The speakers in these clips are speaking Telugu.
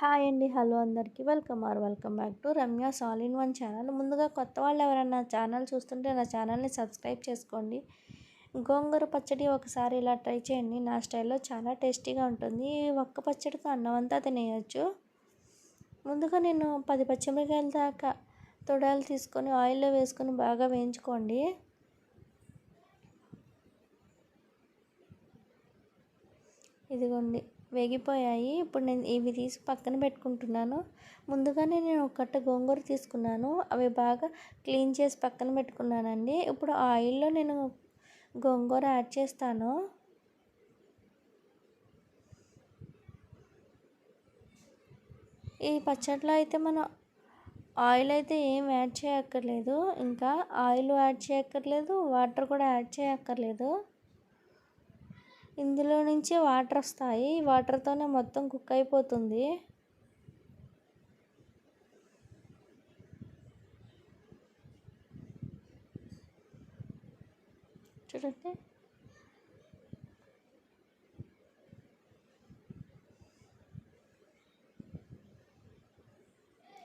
హాయ్ అండి హలో అందరికీ. Welcome are welcome back to Ramya సాల్ ఇన్ వన్ ఛానల్. ముందుగా కొత్త వాళ్ళు ఎవరైనా ఛానల్ చూస్తుంటే నా ఛానల్ని సబ్స్క్రైబ్ చేసుకోండి. గోంగూర పచ్చడి ఒకసారి ఇలా ట్రై చేయండి. నా స్టైల్లో చాలా టేస్టీగా ఉంటుంది. ఒక్క పచ్చడితో అన్నం అంతా తినేయచ్చు. ముందుగా నేను పది పచ్చిమిరకాయల దాకా తొడాలు తీసుకొని ఆయిల్లో వేసుకొని బాగా వేయించుకోండి. ఇదిగోండి. వేగిపోయాయి. ఇప్పుడు నేను ఇవి తీసి పక్కన పెట్టుకుంటున్నాను. ముందుగానే నేను ఒక కట్ట గోంగూర తీసుకున్నాను. అవి బాగా క్లీన్ చేసి పక్కన పెట్టుకున్నానండి. ఇప్పుడు ఆయిల్లో నేను గోంగూర యాడ్ చేస్తాను. ఈ పచ్చట్లో అయితే మనం ఆయిల్ అయితే ఏం యాడ్ చేయక్కర్లేదు. ఇంకా ఆయిల్ యాడ్ చేయక్కర్లేదు. వాటర్ కూడా యాడ్ చేయక్కర్లేదు. ఇందులో నుంచి వాటర్ వస్తాయి. వాటర్తోనే మొత్తం కుక్ అయిపోతుంది. చూడండి.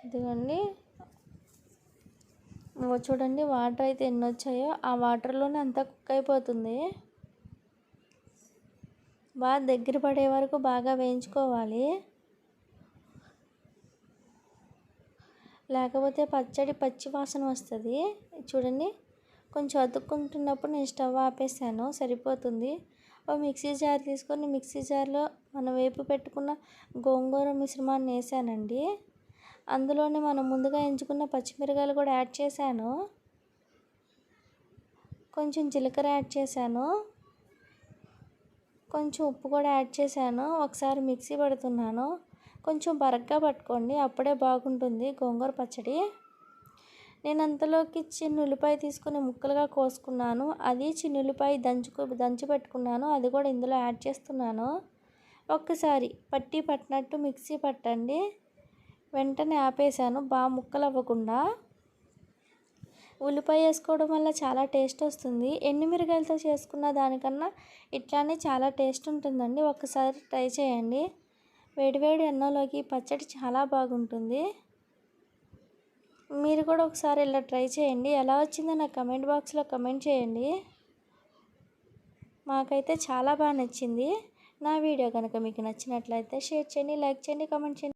ఇదిగోండి. చూడండి వాటర్ అయితే ఎన్ని వచ్చాయో ఆ వాటర్లోనే అంతా కుక్ అయిపోతుంది. బాగా దగ్గర పడే వరకు బాగా వేయించుకోవాలి. లేకపోతే పచ్చడి పచ్చి వాసన వస్తుంది. చూడండి కొంచెం అతుక్కుంటున్నప్పుడు నేను స్టవ్ ఆపేసాను సరిపోతుంది. ఓ మిక్సీ జార్ తీసుకొని మిక్సీ జార్లో మనం వేపు పెట్టుకున్న గోంగూర మిశ్రమాన్ని వేసానండి. అందులోనే మనం ముందుగా ఎంచుకున్న పచ్చిమిరకాయలు కూడా యాడ్ చేశాను. కొంచెం జీలకర్ర యాడ్ చేశాను. కొంచెం ఉప్పు కూడా యాడ్ చేశాను. ఒకసారి మిక్సీ పడుతున్నాను. కొంచెం బరగ్గా పట్టుకోండి అప్పుడే బాగుంటుంది గోంగూర పచ్చడి. నేను అంతలోకి ఉల్లిపాయ తీసుకుని ముక్కలుగా కోసుకున్నాను. అది ఉల్లిపాయ దంచుకు దంచి పెట్టుకున్నాను. అది కూడా ఇందులో యాడ్ చేస్తున్నాను. ఒక్కసారి పట్టి పట్టినట్టు మిక్సీ పట్టండి. వెంటనే ఆపేసాను బాగా ముక్కలు అవ్వకుండా ఉల్లిపాయ వేసుకోవడం వల్ల చాలా టేస్ట్ వస్తుంది. ఎండుమిరకాయలతో చేసుకున్న దానికన్నా ఇట్లానే చాలా టేస్ట్ ఉంటుందండి. ఒకసారి ట్రై చేయండి. వేడివేడి అన్నంలోకి పచ్చడి చాలా బాగుంటుంది. మీరు కూడా ఒకసారి ఇలా ట్రై చేయండి. ఎలా వచ్చిందో నాకు కమెంట్ బాక్స్లో కమెంట్ చేయండి. మాకైతే చాలా బాగా నచ్చింది. నా వీడియో కనుక మీకు నచ్చినట్లయితే షేర్ చేయండి లైక్ చేయండి కామెంట్ చేయండి.